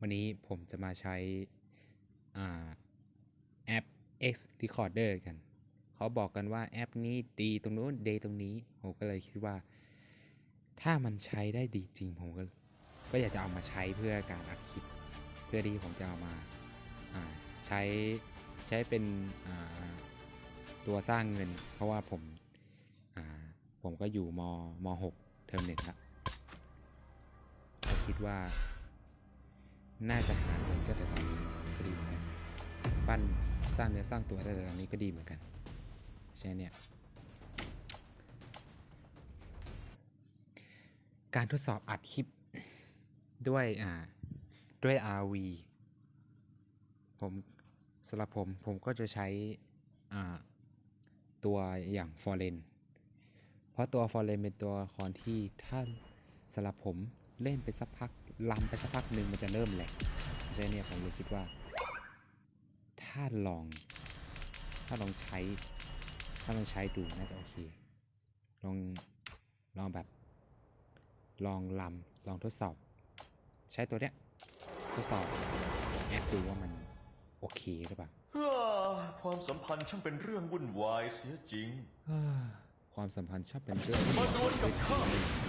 วันนี้ผมจะมาใช้อ่าแอป X Recorder กัน เขาบอกกันว่าแอปนี้ดีตรงนู้นดีตรงนี้ ผมก็เลยคิดว่า ถ้ามันใช้ได้ดีจริง ผมก็ก็อยากจะเอามาใช้เพื่อการอัดคลิป เพื่อที่ผมจะเอามาอ่าใช้ใช้เป็นอ่าตัวสร้างเงิน เพราะว่าผมอ่าผมก็อยู่มมหกเทอมหนึ่งแล้ว คิดว่า น่าจะหาเงินก็แต่ตอนนี้ก็ดีเหมือนกันปั้นสร้างเนื้อสร้างตัวได้แต่ตอนนี้ก็ดีเหมือนกันใช่เนี่ยการทดสอบอัดคลิปด้วยอ่าด้วย RV ผมสำหรับผมผมก็จะใช้อ่าตัวอย่าง f o r e n เพราะตัว f o r e n เป็นตัวละครที่ถ้าสำหรับผม เล่นไปสักพักลำไปสักพักหนึ่งมันจะเริ่มแหลกใช่เนี่ยผมเลยคิดว่า ถ้าลอง ถ้าลองใช้ ถ้าลองใช้ดูน่าจะโอเค ลองลองแบบ ลองลำลองทดสอบ ใช้ตัวเนี้ยทดสอบแอปดูว่ามันโอเคหรือเปล่าฮ่าความสัมพันธ์ช่างเป็นเรื่องวุ่นวายเสียจริงอ่าความสัมพันธ์ชอบเป็นเรื่องมาดวลกับข้าย่า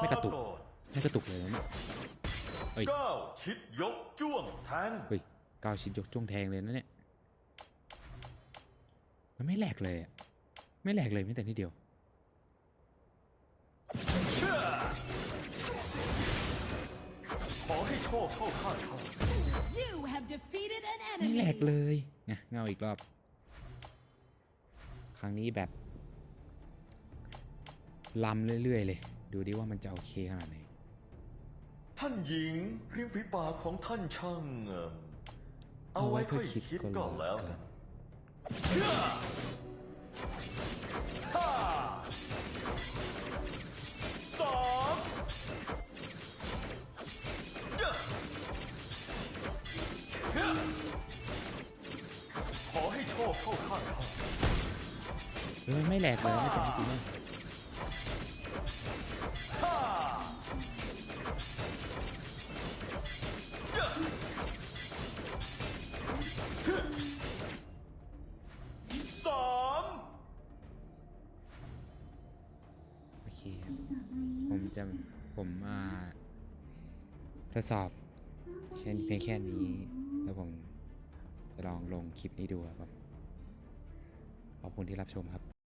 ไม่กระตุกก่อนไม่กระตุกเลยนะเนี่ยเฮ้ยเก้าชิดยกจ้วงแทงเฮ้ยก้าวชิ้นยกจ้วงแทงเลยนะเนี่ย มันไม่แหลกเลยอะไม่แหลกเลยแม้แต่นิดเดียวเชื่อขอให้โชคเข้าข้างเขา You have defeated an ไม่แหล enemy! กเลยไงเงาอีกรอบ ครั้งนี้แบบลำเรื่อยๆเลย ดูดิว่ามันจะโอเคขนาดไหน ท่านหญิงริมฝีปากของท่านช่างเอิ่มเอาไว้ค่อยคิดก่อนแล้วกันเชื่อห้าสองย่าเฮ้ยขอให้โชคเข้าข้างเขา เออไม่แหลกเลยไม่แต่นิดเดีย ผมจะผมอ่าทดสอบแค่เพียงแค่นี้ แล้วผมจะลองลงคลิปนี้ดูครับขอบคุณที่รับชมครับ